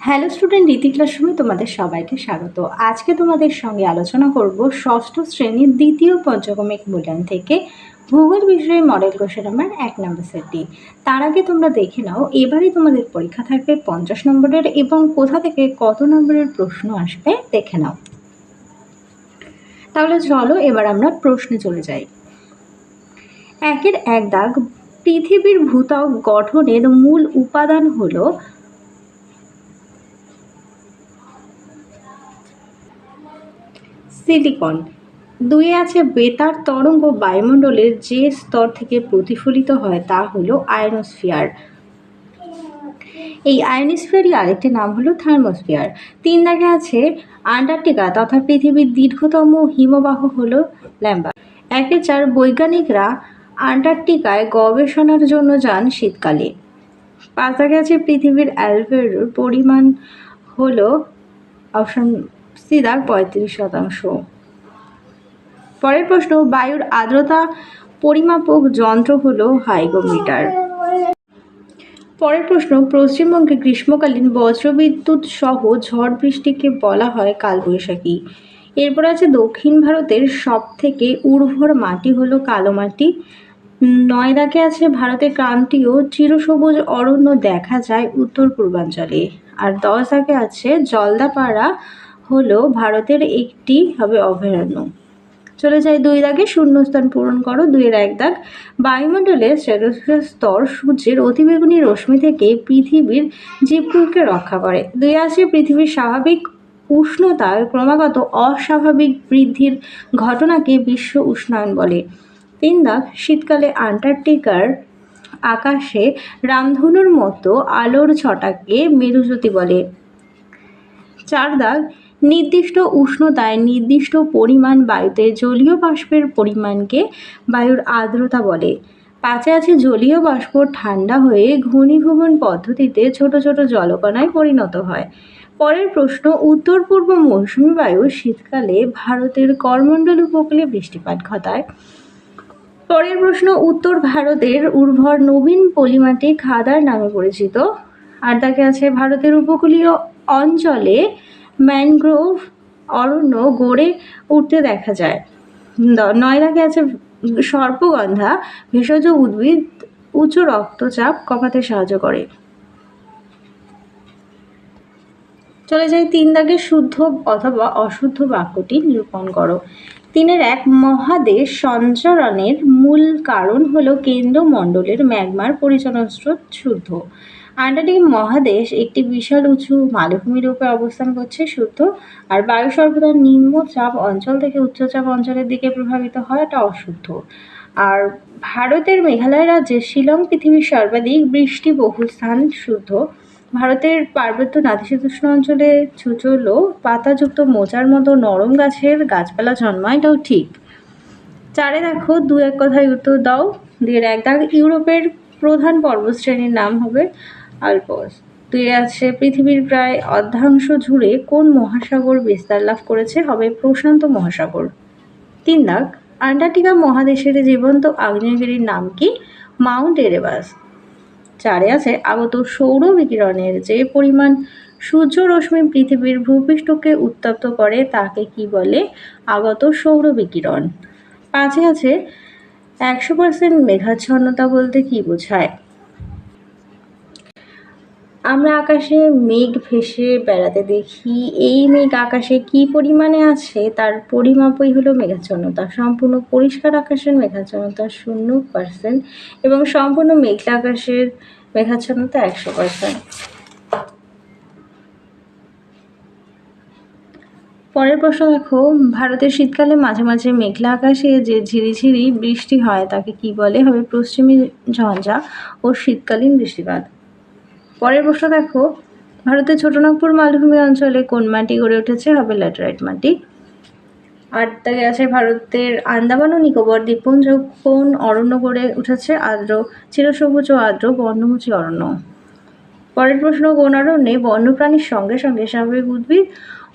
Hello student রীতি ক্লাসরুমে তোমাদের সবাইকে স্বাগত। আজকে তোমাদের সঙ্গে আলোচনা করব ষষ্ঠ শ্রেণির দ্বিতীয় পর্যক্রমিক মূল্যায়ন থেকে ভূগোল বিষয়ে মডেল কোশ্চেন নাম্বার এক নম্বর সেটটি। তার আগে তোমরা দেখে নাও, এবারে তোমাদের পরীক্ষা থাকবে পঞ্চাশ নম্বরের এবং কোথা থেকে কত নম্বরের প্রশ্ন আসবে দেখে নাও। তাহলে চলো এবার আমরা প্রশ্নে চলে যাই। একের এক দাগ, পৃথিবীর ভূত্বক গঠনের মূল উপাদান হলো সিলিকন। দুই আছে বেতার তরঙ্গ বায়ুমণ্ডলের যে স্তর থেকে প্রতিফলিত হয় তা হলো আয়নোস্ফিয়ার। এই আয়নোস্ফিয়ারই আরেকটি নাম হলো থার্মোস্ফিয়ার। তিন দাগে আছে আন্টার্কটিকা তথা পৃথিবীর দীর্ঘতম হিমবাহ হলো ল্যাম্বা। একে চার বৈজ্ঞানিকরা আন্টার্কটিকায় গবেষণার জন্য যান শীতকালে। পাঁচ দাগে আছে পৃথিবীর অ্যালভের পরিমাণ হলো অপশন সি দাগ পঁয়ত্রিশ শতাংশ। পরের প্রশ্ন, বায়ুর আর্দ্রতা পরিমাপক যন্ত্র হল হাইগোমিটার পরের প্রশ্ন, পশ্চিমবঙ্গে গ্রীষ্মকালীন বজ্রবিদ্যুৎ সহ ঝড় বৃষ্টিকে বলা হয় কালবৈশাখী। এরপর আছে, দক্ষিণ ভারতের সব থেকে উর্বর মাটি হলো কালো মাটি। নয়দাকে আছে, ভারতের ক্রান্তীয় চিরসবুজ অরণ্য দেখা যায় উত্তর পূর্বাঞ্চলে। আর দশ দাগে আছে, জলদাপাড়া হলো ভারতের একটি হবে অভয়ারণ্য। চলে যায় দুই দাগে, শূন্যস্থান পূরণ করো, দুইয়ের এক দাগ। বায়ুমণ্ডলের স্ট্র্যাটোস্ফিয়ার স্তর সূর্যের অতিবেগুনি রশ্মি থেকে পৃথিবীর জীবকুলকে রক্ষা করে। দুই আছে পৃথিবীর স্বাভাবিক উষ্ণতার ক্রমাগত অস্বাভাবিক বৃদ্ধির ঘটনাকে বিশ্ব উষ্ণায়ন বলে। তিন দাগ, শীতকালে আন্টার্কটিকার আকাশে রামধনুর মতো আলোর ছটাকে মেরুজ্যোতি বলে। চার দাগ নির্দিষ্ট উষ্ণতায় নির্দিষ্ট পরিমাণ বায়ুতে জলীয় বাষ্পের পরিমাণকে বায়ুর আর্দ্রতা বলে। পাঁচে আছে জলীয় বাষ্প ঠান্ডা হয়ে ঘনীভবন পদ্ধতিতে ছোট ছোট জলকণায় পরিণত হয়। পরের প্রশ্ন উত্তর পূর্ব মৌসুমী বায়ু শীতকালে ভারতের করমণ্ডল উপকূলে বৃষ্টিপাত ঘটায়। পরের প্রশ্ন, উত্তর ভারতের উর্বর নবীন পলিমাটি খাদার নামে পরিচিত। আর তাকে আছে ভারতের উপকূলীয় অঞ্চলে ম্যানগ্রোভ অরণ্য গড়ে উঠতে দেখা যায়। নয় দাগে আছে সর্পগন্ধা, ভেষজ উদ্ভিদ উচ্চ রক্তচাপ কমাতে সাহায্য করে। চলে যায় তিন দাগে শুদ্ধ অথবা অশুদ্ধ বাক্যটি নিরূপণ করো। তিনের এক মহাদেশ সঞ্চরণের মূল কারণ হলো কেন্দ্রমণ্ডলের ম্যাগমার পরিচালন স্রোত শুদ্ধ। আন্টার্কটিক মহাদেশ একটি বিশাল উঁচু মালভূমি রূপে অবস্থান করছে শুদ্ধ আর বায়ু সর্বদা নিম্নচাপ অঞ্চল থেকে উচ্চচাপ অঞ্চলের দিকে প্রভাবিত হয়, এটা অশুদ্ধ। আর ভারতের মেঘালয় রাজ্যে শিলং পৃথিবীর সর্বাধিক বৃষ্টি বহুল স্থান শুদ্ধ। ভারতের পার্বত্য নাতিশীতোষ্ণ অঞ্চলে ছুচলো, পাতাযুক্ত মোচার মতো নরম গাছের গাছপালা জন্মায়, এটাও ঠিক। চারে দেখো, দু এক কথায় উত্তর দাও। দিয়ে এক দাগ ইউরোপের প্রধান পর্বতশ্রেণীর নাম হবে আলপস দুই আছে পৃথিবীর প্রায় অর্ধাংশ জুড়ে কোন মহাসাগর বিস্তার লাভ করেছে হবে প্রশান্ত মহাসাগর। তিন দাগ আন্টার্কটিকা মহাদেশের জীবন্ত আগ্নেয়গিরির নাম কি? Mount Erebus. চারে আছে আগত সৌর বিকিরণের যে পরিমাণ সূর্য রশ্মি পৃথিবীর ভূপৃষ্ঠকে উত্তপ্ত করে তাকে কি বলে? আগত সৌর বিকিরণ। পাঁচে আছে একশো পার্সেন্ট মেঘাচ্ছন্নতা বলতে কি বোঝায়? আমরা আকাশে মেঘ ভেসে বেড়াতে দেখি। এই মেঘ আকাশে কি পরিমাণে আছে? তার পরিমাপই হলো মেঘাচ্ছন্নতা। সম্পূর্ণ পরিষ্কার আকাশের মেঘাচ্ছন্নতা শূন্য পার্সেন্ট এবং সম্পূর্ণ মেঘলা আকাশের মেঘাচ্ছন্নতা একশো পার্সেন্ট পরের প্রশ্ন দেখো, ভারতের শীতকালে মাঝে মাঝে মেঘলা আকাশে যে ঝিরিঝিরি বৃষ্টি হয়, তাকে কি বলে? হবে পশ্চিমী ঝঞ্ঝা ও শীতকালীন বৃষ্টিপাত। পরের প্রশ্ন দেখো, ভারতের ছোটনাগপুর মালভূমি অঞ্চলে কোন মাটি গড়ে উঠেছে? হবে ল্যাটেরাইট মাটি। আর তাকে আছে ভারতের আন্দামান ও নিকোবর দ্বীপপুঞ্জ। কোন অরণ্য গড়ে উঠেছে? আর্দ্র, চিরসবুজ ও আর্দ্র বর্ণমুচি অরণ্য। পরের প্রশ্ন, কোন অরণ্যে বন্যপ্রাণীর সঙ্গে সঙ্গে স্বাভাবিক উদ্ভিদ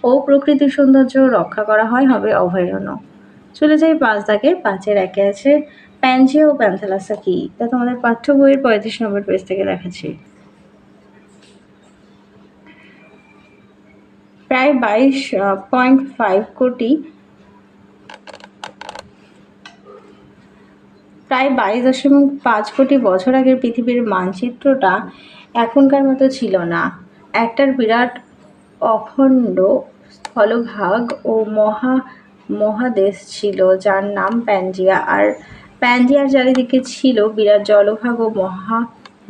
ও প্রকৃতির সৌন্দর্য রক্ষা করা হয়? হবে অভয়ারণ্য। চলে যাই পাঁচ দাগে। পাঁচের একে আছে প্যানজিয়া ও প্যান্থালাসা কি? তা তোমাদের পাঠ্য বইয়ের পঁয়ত্রিশ নম্বর পেজ থেকে দেখাচ্ছি প্রায় বাইশ পয়েন্ট ফাইভ কোটি। প্রায় বাইশ দশমিক পাঁচ কোটি বছর আগের পৃথিবীর মানচিত্রটা এখনকার মতো ছিল না। একটার বিরাট অখণ্ড স্থলভাগ ও মহা মহাদেশ ছিল, যার নাম প্যানজিয়া। আর প্যানজিয়ার চারিদিকে ছিল বিরাট জলভাগ ও মহা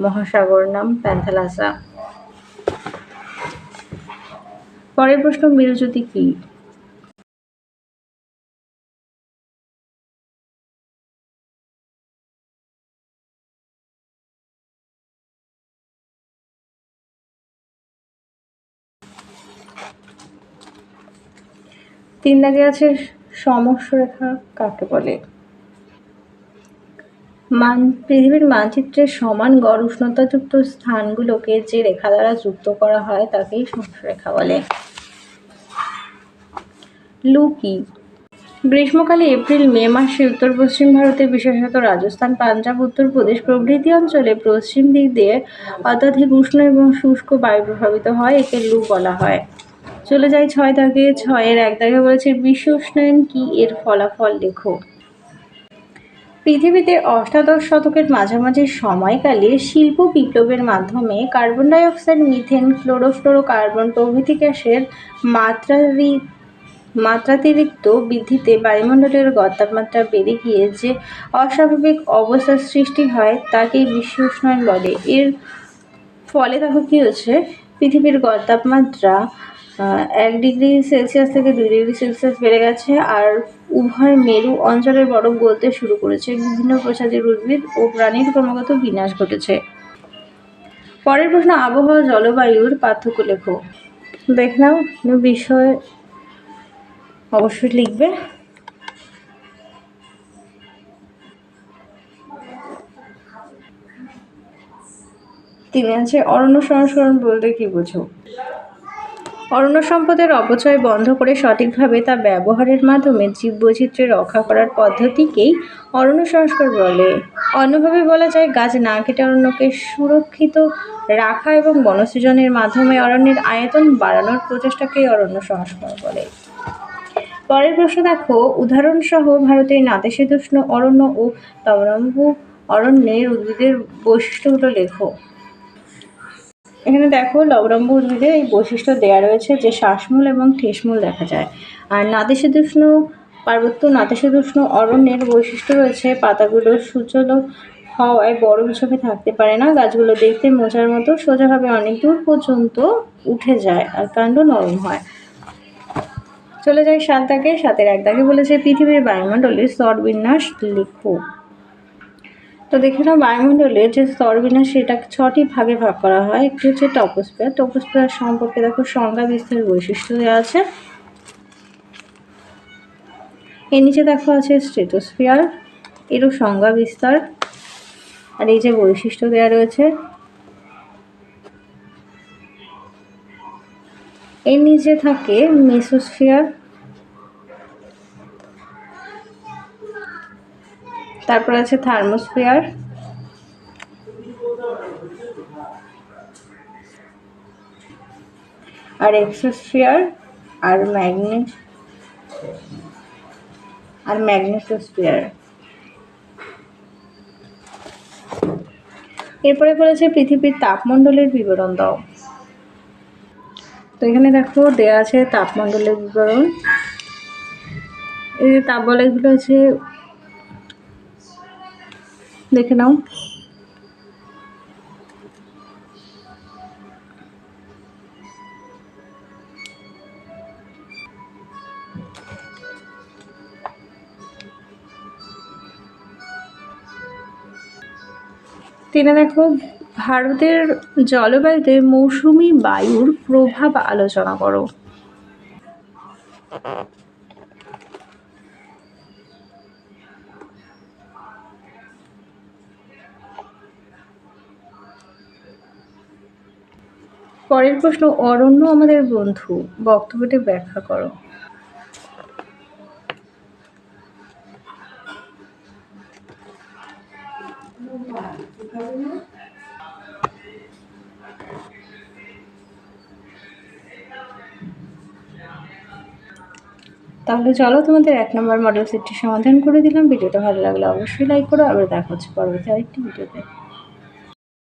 মহাসাগর, নাম প্যান্থালাসা। পরের প্রশ্ন মেরুজ্যোতি কি? তিন দাগে আছে সমস্যরেখা কাকে বলে? মান, পৃথিবীর মানচিত্রের সমান গড় উষ্ণতাযুক্ত স্থানগুলোকে যে রেখা দ্বারা যুক্ত করা হয় তাকেই সমস্যরেখা বলে। লু কি গ্রীষ্মকালে এপ্রিল, মে মাসে উত্তর পশ্চিম ভারতে, বিশেষত রাজস্থান, পাঞ্জাব, উত্তরপ্রদেশ প্রভৃতি অঞ্চলে পশ্চিম দিক দিয়ে অত্যাধিক উষ্ণ এবং শুষ্ক বায়ু প্রভাবিত হয়, একে লু বলা হয়। চলে যাই ছয় দাগে। ছয়ের এক দাগে বলেছে, বিশ্ব উষ্ণায়ন কি? এর ফলাফল লেখো। পৃথিবীতে অষ্টাদশ শতকের মাঝামাঝি সময়কালে শিল্প বিপ্লবের মাধ্যমে কার্বন ডাইঅক্সাইড মিথেন, ক্লোরোফ্লোরোকার্বন প্রভৃতি গ্যাসের মাত্রারি মাত্রাতিরিক্ত বৃদ্ধিতে বায়ুমণ্ডলের গড় তাপমাত্রা বেড়ে গিয়ে যে অস্বাভাবিক অবস্থার সৃষ্টি হয় তাকেই বিশ্ব উষ্ণায়ন বলে। এর ফলে দেখো কী হচ্ছে? পৃথিবীর গড় তাপমাত্রা এক ডিগ্রি সেলসিয়াস থেকে দুই ডিগ্রি সেলসিয়াস বেড়ে গেছে আর উভয় মেরু অঞ্চলের বরফ গলতে শুরু করেছে। বিভিন্ন প্রজাতির উদ্ভিদ ও প্রাণীর ক্রমাগত বিনাশ ঘটেছে। পরের প্রশ্ন, আবহাওয়া জলবায়ুর পার্থক্য লেখো। দেখ নাও বিষয় অবশ্যই লিখবে। তিনি আছে অরণ্য সংস্করণ বলতে কি বোঝো? অরণ্য সম্পদের অপচয় বন্ধ করে সঠিকভাবে তা ব্যবহারের মাধ্যমে জীববৈচিত্র্য রক্ষা করার পদ্ধতিকেই অরণ্য সংস্কার বলে। অন্যভাবে বলা যায়, গাছ না কেটে অরণ্যকে সুরক্ষিত রাখা এবং বনসৃজনের মাধ্যমে অরণ্যের আয়তন বাড়ানোর প্রচেষ্টাকেই অরণ্য সংস্কার বলে। পরের প্রশ্ন দেখো, উদাহরণসহ ভারতের নাতিশীতোষ্ণ অরণ্য ও তমরম্বু অরণ্যের উদ্ভিদের বৈশিষ্ট্যগুলো লেখো। এখানে দেখো লবরম্ব উদ্ভিদের এই বৈশিষ্ট্য দেওয়া রয়েছে যে শ্বাসমূল এবং ঠেসমূল দেখা যায়। আর নাতিশীতোষ্ণ পার্বত্য নাতিশীতোষ্ণ অরণ্যের বৈশিষ্ট্য রয়েছে, পাতাগুলো সুচল হওয়ায় বড় হিসেবে থাকতে পারে না, গাছগুলো দেখতে মোচার মতো সোজাভাবে অনেক দূর পর্যন্ত উঠে যায় আর কাণ্ড নরম হয়। চলে যায় সাত সাতের এক দাগে বলেছে, পৃথিবীর বায়ুমণ্ডলের স্তর বিন্যাস লিখো। তো দেখে নাও, বায়ুমণ্ডলের যে স্তরবিন্যাস সেটা ছটি ভাগে ভাগ করা হয়। একটি হচ্ছে টপোস্ফিয়ার। টপোস্ফিয়ার সম্পর্কে দেখো, সংজ্ঞা বিস্তারের বৈশিষ্ট্য দেওয়া আছে। এর নিচে দেখো আছে স্ট্রেটোস্ফিয়ার, এরও সংজ্ঞা বিস্তার। আর এই যে বৈশিষ্ট্য দেওয়া রয়েছে এর নিচে থাকে মেসোস্ফিয়ার। তারপর আছে থার্মোস্ফিয়ার। আর এক্সোস্ফিয়ার, আর ম্যাগনেট, আর ম্যাগনেটোস্ফিয়ার। এরপরে বলেছে পৃথিবীর তাপমণ্ডলের বিবরণ দাও। তো এখানে দেখো দেয়া আছে তাপমণ্ডলের বিবরণ। এই তাপবলয়গুলো আছে দেখে নাও। তিনি দেখো ভারতের জলবায়ুতে মৌসুমি বায়ুর প্রভাব আলোচনা করো। পরের প্রশ্ন, অরণ্য আমাদের বন্ধু, বক্তব্যটি ব্যাখ্যা করো। তাহলে চলো তোমাদের এক নম্বর মডেল সেটটি সমাধান করে দিলাম। ভিডিওটা ভালো লাগলে অবশ্যই লাইক করো। আবার দেখা হচ্ছে পরবর্তী আরেকটি ভিডিওতে।